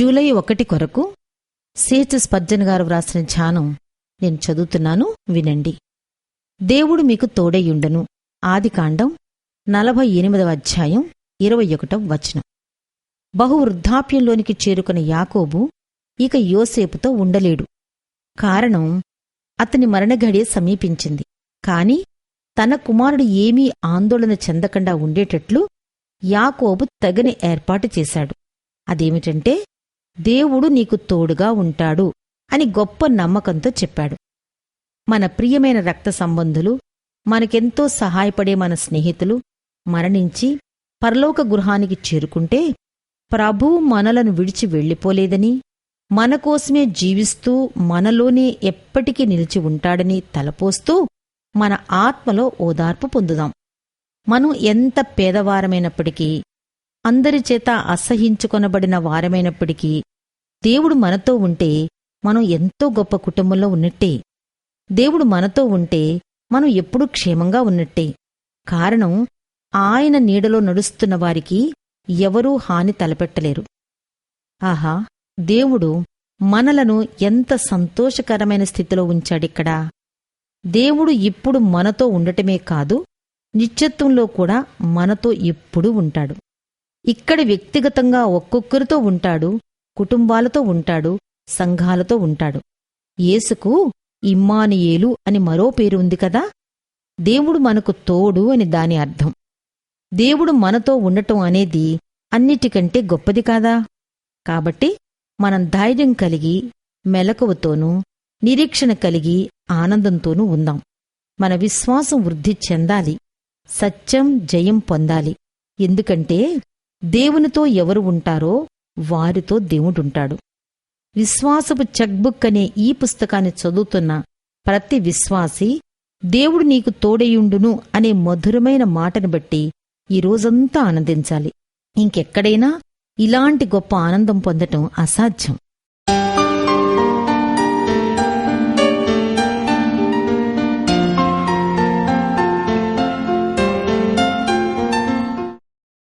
July ఒకటి కొరకు సేచ్ Spurgeon గారు వ్రాసిన ధ్యానం నేను చదువుతున్నాను వినండి. దేవుడు మీకు తోడయ్యుండను. ఆదికాండం నలభై ఎనిమిదవ అధ్యాయం ఇరవై ఒకటవ వచనం. బహు వృద్ధాప్యంలోనికి చేరుకున్న యాకోబు ఇక యోసేపుతో ఉండలేడు. కారణం అతని మరణఘడియ సమీపించింది. కాని తన కుమారుడు ఏమీ ఆందోళన చెందకుండా ఉండేటట్లు యాకోబు తగని ఏర్పాటు చేశాడు. అదేమిటంటే దేవుడు నీకు తోడుగా ఉంటాడు అని గొప్ప నమ్మకంతో చెప్పాడు. మన ప్రియమైన రక్త సంబంధులు మనకెంతో సహాయపడే మన స్నేహితులు మరణించి పరలోక గృహానికి చేరుకుంటే ప్రభువు మనలను విడిచి వెళ్ళిపోలేదని మనకోసమే జీవిస్తూ మనలోనే ఎప్పటికీ నిలిచి ఉంటాడని తలపోస్తూ మన ఆత్మలో ఓదార్పు పొందుదాం. మనం ఎంత పేదవారమైనప్పటికీ అందరి చేత అసహించుకొనబడిన వారమైనప్పటికీ దేవుడు మనతో ఉంటే మనం ఎంతో గొప్ప కుటుంబంలో ఉన్నట్టే. దేవుడు మనతో ఉంటే మనం ఎప్పుడూ క్షేమంగా ఉన్నట్టే. కారణం ఆయన నీడలో నడుస్తున్న వారికి ఎవరూ హాని తలపెట్టలేరు. ఆహా దేవుడు మనలను ఎంత సంతోషకరమైన స్థితిలో ఉంచాడిక్కడా దేవుడు ఇప్పుడు మనతో ఉండటమే కాదు నిత్యత్వంలో కూడా మనతో ఎప్పుడూ ఉంటాడు. ఇక్కడ వ్యక్తిగతంగా ఒక్కొక్కరితో ఉంటాడు కుటుంబాలతో ఉంటాడు సంఘాలతో ఉంటాడు. యేసుకు ఇమ్మానియేలు అని మరో పేరు ఉంది కదా? దేవుడు మనకు తోడు అని దాని అర్థం. దేవుడు మనతో ఉండటం అనేది అన్నిటికంటే గొప్పది కాదా? కాబట్టి మనం ధైర్యం కలిగి మెలకువతోనూ నిరీక్షణ కలిగి ఆనందంతోనూ ఉందాం. మన విశ్వాసం వృద్ధి చెందాలి. సత్యం జయం పొందాలి. ఎందుకంటే దేవునితో ఎవరు ఉంటారో వారితో దేవుడుంటాడు. విశ్వాసపు చెక్బుక్ అనే ఈ పుస్తకాన్ని చదువుతున్న ప్రతి విశ్వాసి దేవుడు నీకు తోడయుండును అనే మధురమైన మాటను బట్టి ఈ రోజంతా ఆనందించాలి. ఇంకెక్కడైనా ఇలాంటి గొప్ప ఆనందం పొందటం అసాధ్యం.